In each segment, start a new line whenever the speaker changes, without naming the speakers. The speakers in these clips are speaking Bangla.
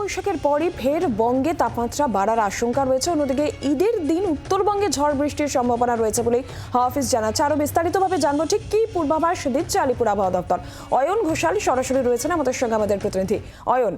বৈশাখের পরই ফের বঙ্গে তাপমাত্রা বাড়ার আশঙ্কা রয়েছে। অন্যদিকে ঈদের দিন উত্তরবঙ্গে ঝড় বৃষ্টির সম্ভাবনা রয়েছে বলে হাওয়া অফিস জানাচ্ছে। আরও বিস্তারিতভাবে জানব ঠিক কী পূর্বাভাস দিচ্ছে আলিপুর আবহাওয়া দপ্তর। অয়ন ঘোষাল সরাসরি রয়েছেন আমাদের সঙ্গে আমাদের প্রতিনিধি। অয়ন।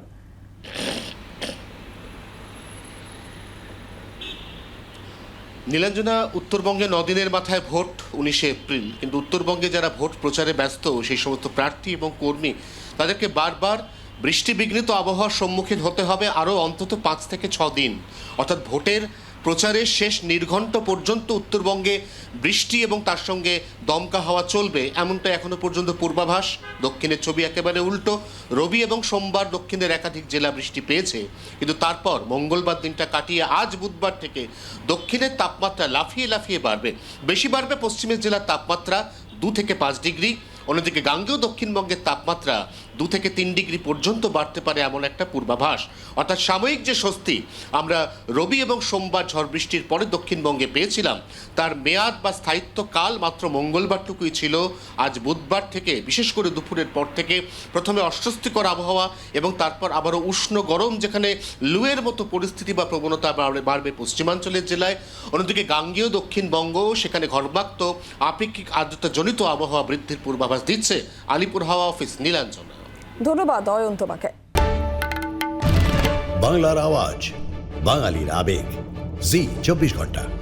নীলাঞ্জনা, উত্তরবঙ্গে নদিনের মাথায় ভোট, উনিশে এপ্রিল। কিন্তু উত্তরবঙ্গে যারা ভোট প্রচারে ব্যস্ত, সেই সমস্ত প্রার্থী এবং কর্মী তাদেরকে বারবার বৃষ্টি বিঘ্নিত আবহাওয়ার সম্মুখীন হতে হবে আরও অন্তত পাঁচ থেকে ছ দিন। অর্থাৎ ভোটের প্রচারের শেষ নির্ঘণ্ট পর্যন্ত উত্তরবঙ্গে বৃষ্টি এবং তার সঙ্গে দমকা হাওয়া চলবে, এমনটা এখনও পর্যন্ত পূর্বাভাস। দক্ষিণের ছবি একেবারে উল্টো। রবি এবং সোমবার দক্ষিণের একাধিক জেলা বৃষ্টি পেয়েছে। কিন্তু তারপর মঙ্গলবার দিনটা কাটিয়ে আজ বুধবার থেকে দক্ষিণের তাপমাত্রা লাফিয়ে লাফিয়ে বাড়বে। বেশি বাড়বে পশ্চিমের জেলার তাপমাত্রা দু থেকে পাঁচ ডিগ্রি। অন্যদিকে গাঙ্গেয় দক্ষিণবঙ্গের তাপমাত্রা দু থেকে তিন ডিগ্রি পর্যন্ত বাড়তে পারে এমন একটা পূর্বাভাস। অর্থাৎ সাময়িক যে স্বস্তি, আমরা রবি এবং সোমবার ঝড় বৃষ্টির পরে দক্ষিণবঙ্গে পেয়েছিলাম। তার মেয়াদ বা স্থায়িত্ব কাল মাত্র মঙ্গলবারটুকুই ছিল। আজ বুধবার থেকে, বিশেষ করে দুপুরের পর থেকে, প্রথমে অস্বস্তিকর আবহাওয়া এবং তারপর আবারও উষ্ণ গরম, যেখানে লুয়ের মতো পরিস্থিতি বা প্রবণতা বাড়বে- পশ্চিমাঞ্চলের জেলায়। অন্যদিকে গাঙ্গেয় দক্ষিণবঙ্গ, সেখানে ঘর্মাক্ত, আপেক্ষিক আর্দ্রতাজনিত আবহাওয়া বৃদ্ধির পূর্বাভাস দিচ্ছে আলিপুর হাওয়া অফিস নীলাঞ্জনা
ধন্যবাদ অয়ন তোমাকে।
বাংলার আওয়াজ বাঙালির আবেগ। জি চব্বিশ ঘণ্টা।